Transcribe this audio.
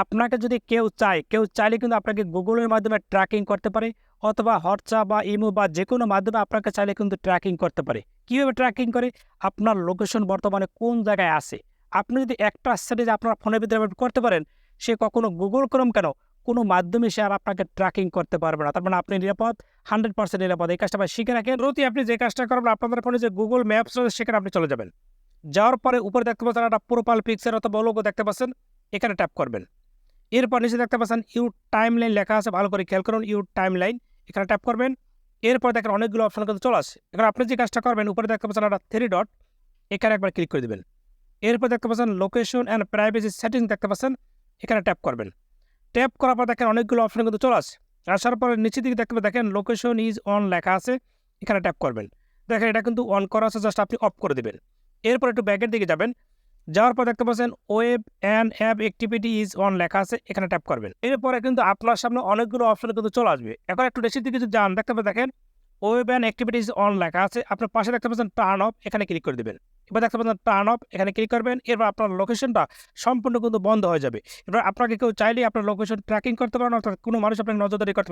আপনাকে যদি কেউ চায়, কেউ চাইলে কিন্তু আপনাকে গুগলের মাধ্যমে ট্র্যাকিং করতে পারে অথবা হোয়াটসঅ্যাপ বা ইমো বা যে কোনো মাধ্যমে আপনাকে চাইলে কিন্তু ট্র্যাকিং করতে পারে। কীভাবে ট্র্যাকিং করে? আপনার লোকেশন বর্তমানে কোন জায়গায় আছে? আপনি যদি একটা সেটিং আপনার ফোনের ভিতরে করতে পারেন, সে কখনো গুগল ক্রম কেন? কোনো মাধ্যমে সে আর আপনাকে ট্র্যাকিং করতে পারবে না। তার মানে আপনি নিরাপদ হান্ড্রেড পার্সেন্ট নিরাপদ। এই কাজটা শিখে রাখেন। প্রতি আপনি যে কাজটা করবেন, আপনাদের ফোনে যে গুগল ম্যাপস রয়েছে, সেখানে আপনি চলে যাবেন। যাওয়ার পরে উপরে দেখতে পাচ্ছেন একটা প্রোফাইল পিকচার অথবা লোগো দেখতে পাচ্ছেন, এখানে ট্যাপ করবেন। এরপর নিচে দেখতে পাচ্ছেন ইউ টাইম লাইন লেখা আছে, ভালো করে খেয়াল করুন, ইউ টাইম লাইন এখানে ট্যাপ করবেন, এরপর দেখেন অনেকগুলো অপশন কিন্তু চলে আসে। এখানে আপনি যে কাজটা করবেন, উপরে দেখতে পাচ্ছেন একটা থ্রি ডট এখানে একবার ক্লিক করে দেবেন। এরপর দেখতে পাচ্ছেন লোকেশন অ্যান্ড প্রাইভেসি সেটিং দেখতে পাচ্ছেন, এখানে ট্যাপ করবেন। ট্যাপ করার পর দেখেন অনেকগুলো অপশন কিন্তু চলে আসে। আসার পরে নিচের দিকে দেখতে দেখেন লোকেশন ইজ অন লেখা আছে, এখানে ট্যাপ করবেন। দেখেন এটা কিন্তু অন করা আছে জাস্ট আপনি অফ করে দেবেন। এরপর একটু ব্যাগের দিকে যাবেন যাওয়ার পর দেখতে পাচ্ছেন web and app activity is on লেখা আছে, এখানে ট্যাপ করবেন। এরপরে কিন্তু আপনার সামনে অনেকগুলো অপশন কিন্তু চলে আসবে। এখন একটু দিকে যদি যান, দেখতে পাবেন দেখেন ওয়েব অ্যান্ড অ্যাক্টিভিটিস অন লেখা আছে। আপনার পাশে দেখতে পাচ্ছেন টার্ন অফ এখানে ক্লিক করে দেবেন। এবার দেখতে পাচ্ছেন টার্ন অফ এখানে ক্লিক করবেন। এরপর আপনার লোকেশনটা সম্পূর্ণ কিন্তু বন্ধ হয়ে যাবে। এবার আপনাকে কেউ চাইলেই আপনার লোকেশন ট্র্যাকিং করতে পারেন, অর্থাৎ কোনো মানুষ আপনাকে নজরদারি করতে পারে